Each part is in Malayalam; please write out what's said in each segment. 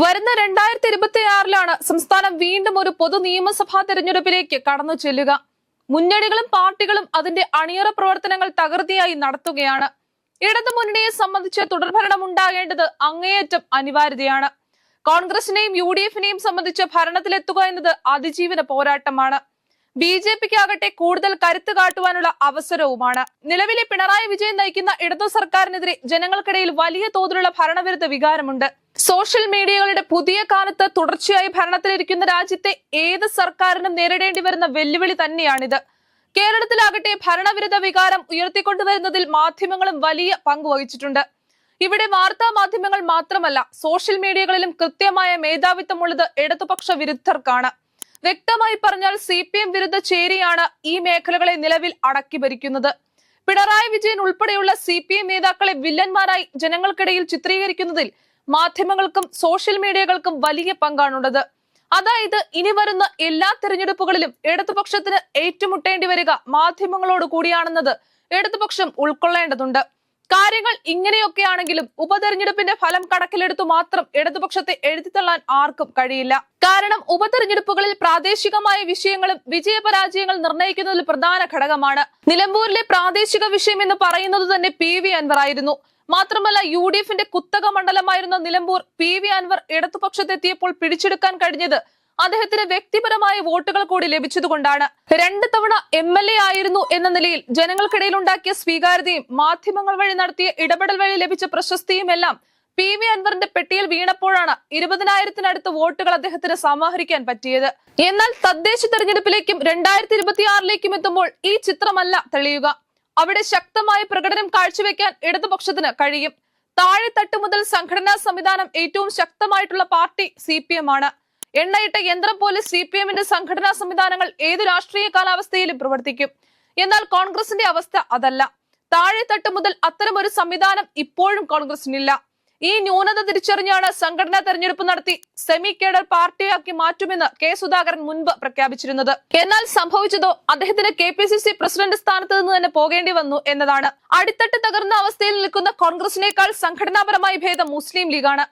വരുന്ന രണ്ടായിരത്തി ഇരുപത്തി ആറിലാണ് സംസ്ഥാനം വീണ്ടും ഒരു പൊതു നിയമസഭാ തെരഞ്ഞെടുപ്പിലേക്ക് കടന്നു ചെല്ലുക. മുന്നണികളും പാർട്ടികളും അതിന്റെ അണിയറ പ്രവർത്തനങ്ങൾ തകൃതിയായി നടത്തുകയാണ്. ഇടതു മുന്നണിയെ സംബന്ധിച്ച് തുടർഭരണം ഉണ്ടാകേണ്ടത് അങ്ങേയറ്റം അനിവാര്യതയാണ്. കോൺഗ്രസിനെയും യു ഡി എഫിനെയും സംബന്ധിച്ച് ഭരണത്തിലെത്തുക എന്നത് അതിജീവന പോരാട്ടമാണ്. ബി ജെ പിക്ക് ആകട്ടെ കൂടുതൽ കരുത്ത് കാട്ടുവാനുള്ള അവസരവുമാണ്. നിലവിലെ പിണറായി വിജയൻ നയിക്കുന്ന ഇടതു സർക്കാരിനെതിരെ ജനങ്ങൾക്കിടയിൽ വലിയ തോതിലുള്ള ഭരണവിരുദ്ധ വികാരമുണ്ട്. സോഷ്യൽ മീഡിയകളുടെ പുതിയ കാലത്ത് തുടർച്ചയായി ഭരണത്തിലിരിക്കുന്ന രാജ്യത്തെ ഏത് സർക്കാരിനും നേരിടേണ്ടി വരുന്ന വെല്ലുവിളി തന്നെയാണിത്. കേരളത്തിലാകട്ടെ ഭരണവിരുദ്ധ വികാരം ഉയർത്തിക്കൊണ്ടുവരുന്നതിൽ മാധ്യമങ്ങളും വലിയ പങ്ക് വഹിച്ചിട്ടുണ്ട്. ഇവിടെ വാർത്താ മാധ്യമങ്ങൾ മാത്രമല്ല സോഷ്യൽ മീഡിയകളിലും കൃത്യമായ മേധാവിത്വമുള്ളത് ഇടതുപക്ഷ വിരുദ്ധർക്കാണ്. വ്യക്തമായി പറഞ്ഞാൽ സി പി എം വിരുദ്ധ ചേരിയാണ് ഈ മേഖലകളെ നിലവിൽ അടക്കി ഭരിക്കുന്നത്. പിണറായി വിജയൻ ഉൾപ്പെടെയുള്ള സി പി എം നേതാക്കളെ വില്ലന്മാരായി ജനങ്ങൾക്കിടയിൽ ചിത്രീകരിക്കുന്നതിൽ മാധ്യമങ്ങൾക്കും സോഷ്യൽ മീഡിയകൾക്കും വലിയ പങ്കാണുള്ളത്. അതായത് ഇനി വരുന്ന എല്ലാ തിരഞ്ഞെടുപ്പുകളിലും ഇടതുപക്ഷത്തിന് ഏറ്റുമുട്ടേണ്ടി വരിക മാധ്യമങ്ങളോട് കൂടിയാണെന്നത് ഇടതുപക്ഷം ഉൾക്കൊള്ളേണ്ടതുണ്ട്. കാര്യങ്ങൾ ഇങ്ങനെയൊക്കെയാണെങ്കിലും ഉപതെരഞ്ഞെടുപ്പിന്റെ ഫലം കണക്കിലെടുത്തു മാത്രം ഇടതുപക്ഷത്തെ എഴുതിത്തള്ളാൻ ആർക്കും കഴിയില്ല. കാരണം ഉപതെരഞ്ഞെടുപ്പുകളിൽ പ്രാദേശികമായ വിഷയങ്ങളും വിജയപരാജയങ്ങൾ നിർണയിക്കുന്നതിൽ പ്രധാന ഘടകമാണ്. നിലമ്പൂരിലെ പ്രാദേശിക വിഷയം എന്ന് പറയുന്നത് തന്നെ പി വി അൻവർ ആയിരുന്നു. മാത്രമല്ല യു ഡി എഫിന്റെ കുത്തക മണ്ഡലമായിരുന്ന നിലമ്പൂർ പി വി അൻവർ ഇടതുപക്ഷത്തെത്തിയപ്പോൾ പിടിച്ചെടുക്കാൻ കഴിഞ്ഞത് അദ്ദേഹത്തിന് വ്യക്തിപരമായ വോട്ടുകൾ കൂടി ലഭിച്ചതുകൊണ്ടാണ്. രണ്ട് തവണ എം എൽ എ ആയിരുന്നു എന്ന നിലയിൽ ജനങ്ങൾക്കിടയിൽ ഉണ്ടാക്കിയ സ്വീകാര്യതയും മാധ്യമങ്ങൾ വഴി നടത്തിയ ഇടപെടൽ വഴി ലഭിച്ച പ്രശസ്തിയും എല്ലാം പി വി അൻവറിന്റെ പെട്ടിയിൽ വീണപ്പോഴാണ് ഇരുപതിനായിരത്തിനടുത്ത് വോട്ടുകൾ അദ്ദേഹത്തിന് സമാഹരിക്കാൻ പറ്റിയത്. എന്നാൽ തദ്ദേശ തെരഞ്ഞെടുപ്പിലേക്കും രണ്ടായിരത്തി ഇരുപത്തിയാറിലേക്കും എത്തുമ്പോൾ ഈ ചിത്രമല്ല തെളിയുക. അവിടെ ശക്തമായ പ്രകടനം കാഴ്ചവെക്കാൻ ഇടതുപക്ഷത്തിന് കഴിയും. താഴെത്തട്ട് മുതൽ സംഘടനാ സംവിധാനം ഏറ്റവും ശക്തമായിട്ടുള്ള പാർട്ടി സി പി എം ആണ്. എണ്ണയിട്ട യന്ത്രം പോലെ സി പി എമ്മിന്റെ സംഘടനാ സംവിധാനങ്ങൾ ഏത് രാഷ്ട്രീയ കാലാവസ്ഥയിലും പ്രവർത്തിക്കും. എന്നാൽ കോൺഗ്രസിന്റെ അവസ്ഥ അതല്ല. താഴെത്തട്ട് മുതൽ അത്തരമൊരു സംവിധാനം ഇപ്പോഴും കോൺഗ്രസിനില്ല. ഈ ന്യൂനത തിരിച്ചറിഞ്ഞാണ് സംഘടനാ തെരഞ്ഞെടുപ്പ് നടത്തി സെമി കേഡർ പാർട്ടിയാക്കി മാറ്റുമെന്ന് കെ സുധാകരൻ മുൻപ് പ്രഖ്യാപിച്ചിരുന്നത്. എന്നാൽ സംഭവിച്ചതോ അദ്ദേഹത്തിന് കെ പ്രസിഡന്റ് സ്ഥാനത്ത് നിന്ന് തന്നെ പോകേണ്ടി വന്നു എന്നതാണ്. അടിത്തട്ട് തകർന്ന അവസ്ഥയിൽ നിൽക്കുന്ന കോൺഗ്രസിനേക്കാൾ സംഘടനാപരമായി ഭേദം മുസ്ലിം ലീഗാണ്.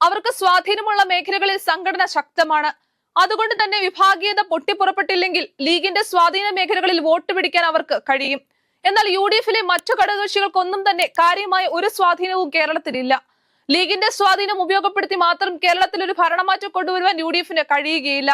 അവർക്ക് സ്വാധീനമുള്ള മേഖലകളിൽ സംഘടന ശക്തമാണ്. അതുകൊണ്ട് തന്നെ വിഭാഗീയത പൊട്ടിപ്പുറപ്പെട്ടില്ലെങ്കിൽ ലീഗിന്റെ സ്വാധീന മേഖലകളിൽ വോട്ട് പിടിക്കാൻ അവർക്ക് കഴിയും. എന്നാൽ യു ഡി എഫിലെ മറ്റു ഘടകകക്ഷികൾക്കൊന്നും തന്നെ കാര്യമായ ഒരു സ്വാധീനവും കേരളത്തിലില്ല. ലീഗിന്റെ സ്വാധീനം ഉപയോഗപ്പെടുത്തി മാത്രം കേരളത്തിൽ ഒരു ഭരണമാറ്റം കൊണ്ടുവരുവാൻ യു ഡി എഫിന് കഴിയുകയില്ല.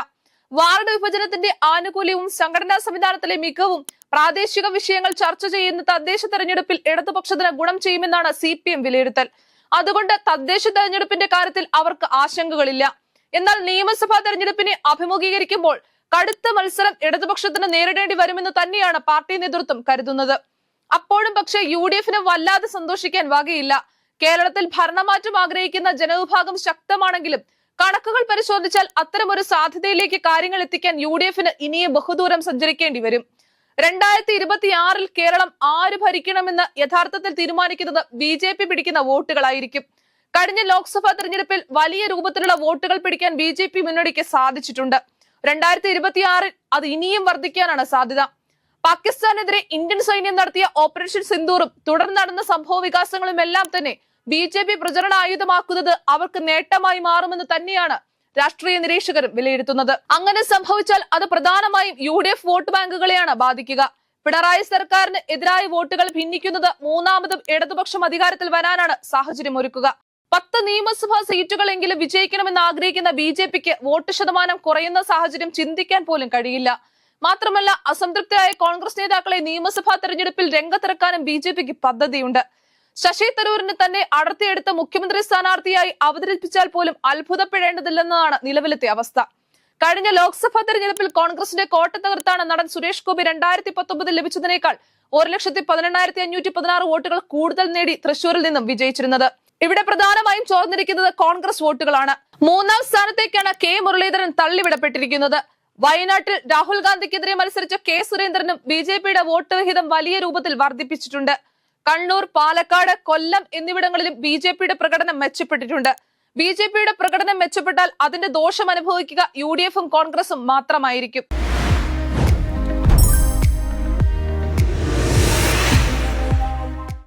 വാർഡ് വിഭജനത്തിന്റെ ആനുകൂല്യവും സംഘടനാ സംവിധാനത്തിലെ മികവും പ്രാദേശിക വിഷയങ്ങൾ ചർച്ച ചെയ്യുന്ന തദ്ദേശ തെരഞ്ഞെടുപ്പിൽ ഇടതുപക്ഷത്തിന് ഗുണം ചെയ്യുമെന്നാണ് സി പി എം വിലയിരുത്തൽ. അതുകൊണ്ട് തദ്ദേശ തെരഞ്ഞെടുപ്പിന്റെ കാര്യത്തിൽ അവർക്ക് ആശങ്കകളില്ല. എന്നാൽ നിയമസഭാ തെരഞ്ഞെടുപ്പിനെ അഭിമുഖീകരിക്കുമ്പോൾ കടുത്ത മത്സരം ഇടതുപക്ഷത്തിന് നേരിടേണ്ടി വരുമെന്ന് തന്നെയാണ് പാർട്ടി നേതൃത്വം കരുതുന്നത്. അപ്പോഴും പക്ഷേ യു ഡി എഫിന് വല്ലാതെ സന്തോഷിക്കാൻ വകയില്ല. കേരളത്തിൽ ഭരണമാറ്റം ആഗ്രഹിക്കുന്ന ജനവിഭാഗം ശക്തമാണെങ്കിലും കണക്കുകൾ പരിശോധിച്ചാൽ അത്തരമൊരു സാധ്യതയിലേക്ക് കാര്യങ്ങൾ എത്തിക്കാൻ യു ഡി എഫിന് ഇനിയും ബഹുദൂരം സഞ്ചരിക്കേണ്ടി വരും. രണ്ടായിരത്തി ഇരുപത്തിയാറിൽ കേരളം ആര് ഭരിക്കണമെന്ന് യഥാർത്ഥത്തിൽ തീരുമാനിക്കുന്നത് ബി ജെ പി പിടിക്കുന്ന വോട്ടുകളായിരിക്കും. കഴിഞ്ഞ ലോക്സഭാ തെരഞ്ഞെടുപ്പിൽ വലിയ രൂപത്തിലുള്ള വോട്ടുകൾ പിടിക്കാൻ ബി ജെ പി മുന്നണിക്ക് സാധിച്ചിട്ടുണ്ട്. രണ്ടായിരത്തി ഇരുപത്തിയാറിൽ അത് ഇനിയും വർദ്ധിക്കാനാണ് സാധ്യത. പാകിസ്ഥാനെതിരെ ഇന്ത്യൻ സൈന്യം നടത്തിയ ഓപ്പറേഷൻ സിന്ദൂറും തുടർന്ന് നടന്ന സംഭവ വികാസങ്ങളും എല്ലാം തന്നെ ബി ജെ പി പ്രചരണ ആയുധമാക്കുന്നത് അവർക്ക് നേട്ടമായി മാറുമെന്ന് തന്നെയാണ് രാഷ്ട്രീയ നിരീക്ഷകർ വിലയിരുത്തുന്നത്. അങ്ങനെ സംഭവിച്ചാൽ അത് പ്രധാനമായും യു ഡി എഫ് വോട്ട് ബാങ്കുകളെയാണ് ബാധിക്കുക. പിണറായി സർക്കാരിന് എതിരായ വോട്ടുകൾ ഭിന്നിക്കുന്നത് മൂന്നാമതും ഇടതുപക്ഷം അധികാരത്തിൽ വരാനാണ് സാഹചര്യം ഒരുക്കുക. പത്ത് നിയമസഭാ സീറ്റുകളെങ്കിലും വിജയിക്കണമെന്ന് ആഗ്രഹിക്കുന്ന ബി ജെ പിക്ക് വോട്ട് ശതമാനം കുറയുന്ന സാഹചര്യം ചിന്തിക്കാൻ പോലും കഴിയില്ല. മാത്രമല്ല അസംതൃപ്തരായ കോൺഗ്രസ് നേതാക്കളെ നിയമസഭാ തെരഞ്ഞെടുപ്പിൽ രംഗത്തിറക്കാനും ബി ജെ പിക്ക് പദ്ധതിയുണ്ട്. ശശി തരൂരിനെ തന്നെ അടർത്തിയെടുത്ത മുഖ്യമന്ത്രി സ്ഥാനാർത്ഥിയായി അവതരിപ്പിച്ചാൽ പോലും അത്ഭുതപ്പെടേണ്ടതില്ലെന്നതാണ് നിലവിലത്തെ അവസ്ഥ. കഴിഞ്ഞ ലോക്സഭാ തെരഞ്ഞെടുപ്പിൽ കോൺഗ്രസിന്റെ കോട്ട തകർത്താണ് നടൻ സുരേഷ് ഗോപി രണ്ടായിരത്തി പത്തൊമ്പതിൽ ലഭിച്ചതിനേക്കാൾ ഒരു ലക്ഷത്തി പതിനെണ്ണായിരത്തി അഞ്ഞൂറ്റി പതിനാറ് വോട്ടുകൾ കൂടുതൽ നേടി തൃശൂരിൽ നിന്നും വിജയിച്ചിരുന്നത്. ഇവിടെ പ്രധാനമായും ചോർന്നിരിക്കുന്നത് കോൺഗ്രസ് വോട്ടുകളാണ്. മൂന്നാം സ്ഥാനത്തേക്കാണ് കെ മുരളീധരൻ തള്ളിവിടപ്പെട്ടിരിക്കുന്നത്. വയനാട്ടിൽ രാഹുൽ ഗാന്ധിക്കെതിരെ മത്സരിച്ച കെ സുരേന്ദ്രനും ബി ജെ പിയുടെ വോട്ട് വിഹിതം വലിയ രൂപത്തിൽ വർദ്ധിപ്പിച്ചിട്ടുണ്ട്. കണ്ണൂർ പാലക്കാട് കൊല്ലം എന്നിവിടങ്ങളിലും ബി ജെ പിയുടെ പ്രകടനം മെച്ചപ്പെട്ടിട്ടുണ്ട്. ബി ജെ പിയുടെ പ്രകടനം മെച്ചപ്പെട്ടാൽ അതിന്റെ ദോഷം അനുഭവിക്കുക യു ഡി എഫും കോൺഗ്രസും മാത്രമായിരിക്കും.